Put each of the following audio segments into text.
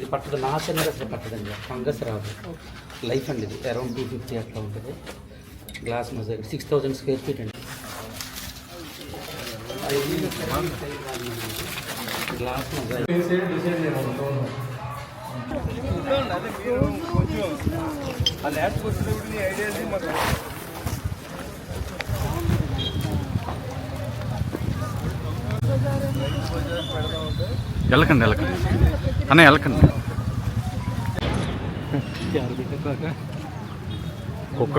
ఇది పట్టదు. అనేది అసలు పట్టదండి. ఫంగస్ రాదు. లైఫ్ అండి ఇది. అరౌండ్ టూ ఫిఫ్టీ అట్లా ఉంటుంది. Glass mosaic. Six thousand square feet అండి. Glass mosaic. వెళ్ళకండి వెళ్ళకండి అన్న వెళ్ళకండి ఒక్కొక్క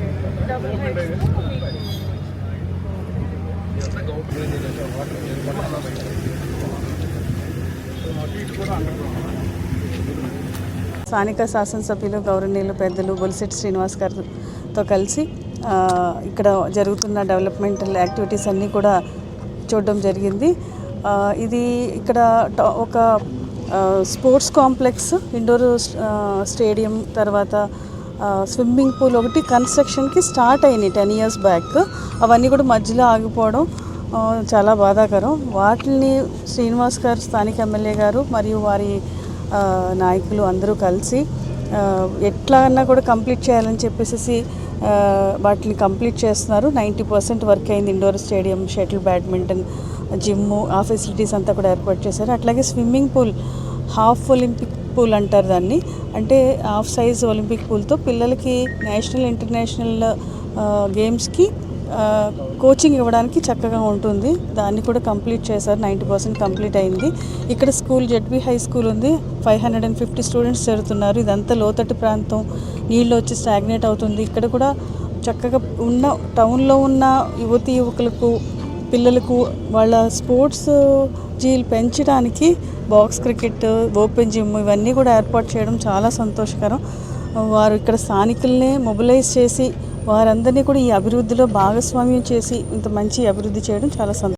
స్థానిక శాసనసభ్యులు గౌరవనీయులు పెద్దలు బొలిసెట్టి శ్రీనివాస్ గారితో కలిసి ఇక్కడ జరుగుతున్న డెవలప్మెంటల్ యాక్టివిటీస్ అన్నీ కూడా చూడడం జరిగింది. ఇది ఇక్కడ ఒక స్పోర్ట్స్ కాంప్లెక్స్ ఇండోర్ స్టేడియం తర్వాత స్విమ్మింగ్ పూల్ ఒకటి కన్స్ట్రక్షన్కి స్టార్ట్ అయినాయి టెన్ ఇయర్స్ బ్యాక్ అవన్నీ కూడా మధ్యలో ఆగిపోవడం చాలా బాధాకరం. వాటిని శ్రీనివాస్ గారు స్థానిక ఎమ్మెల్యే గారు మరియు వారి నాయకులు అందరూ కలిసి ఎట్లా అన్నా కూడా కంప్లీట్ చేయాలని చెప్పేసి వాటిని కంప్లీట్ చేస్తున్నారు. నైంటీ పర్సెంట్ వర్క్ అయింది indoor stadium shuttle badminton gym ఆ ఫెసిలిటీస్ అంతా కూడా ఏర్పాటు చేశారు. అట్లాగే swimming pool half Olympic pool అంటారు దాన్ని. అంటే హాఫ్ సైజ్ ఒలింపిక్ పూల్తో పిల్లలకి నేషనల్ ఇంటర్నేషనల్ గేమ్స్కి కోచింగ్ ఇవ్వడానికి చక్కగా ఉంటుంది. దాన్ని కూడా కంప్లీట్ చేశారు. నైంటీ పర్సెంట్ కంప్లీట్ అయింది. ఇక్కడ స్కూల్ జెడ్బీ హై స్కూల్ ఉంది. Five hundred and fifty students చేరుతున్నారు. ఇదంతా లోతట్టు ప్రాంతం. నీళ్ళు వచ్చి స్టాగ్నేట్ అవుతుంది. ఇక్కడ కూడా చక్కగా ఉన్న టౌన్లో ఉన్న యువతి యువకులకు పిల్లలకు వాళ్ళ స్పోర్ట్స్ జీలు పెంచడానికి బాక్స్ క్రికెట్ ఓపెన్ జిమ్ ఇవన్నీ కూడా ఏర్పాటు చేయడం చాలా సంతోషకరం. వారు ఇక్కడ స్థానికుల్నే మొబిలైజ్ చేసి వారందరినీ కూడా ఈ అభివృద్ధిలో భాగస్వామ్యం చేసి ఇంత మంచి అభివృద్ధి చేయడం చాలా సంతోషం.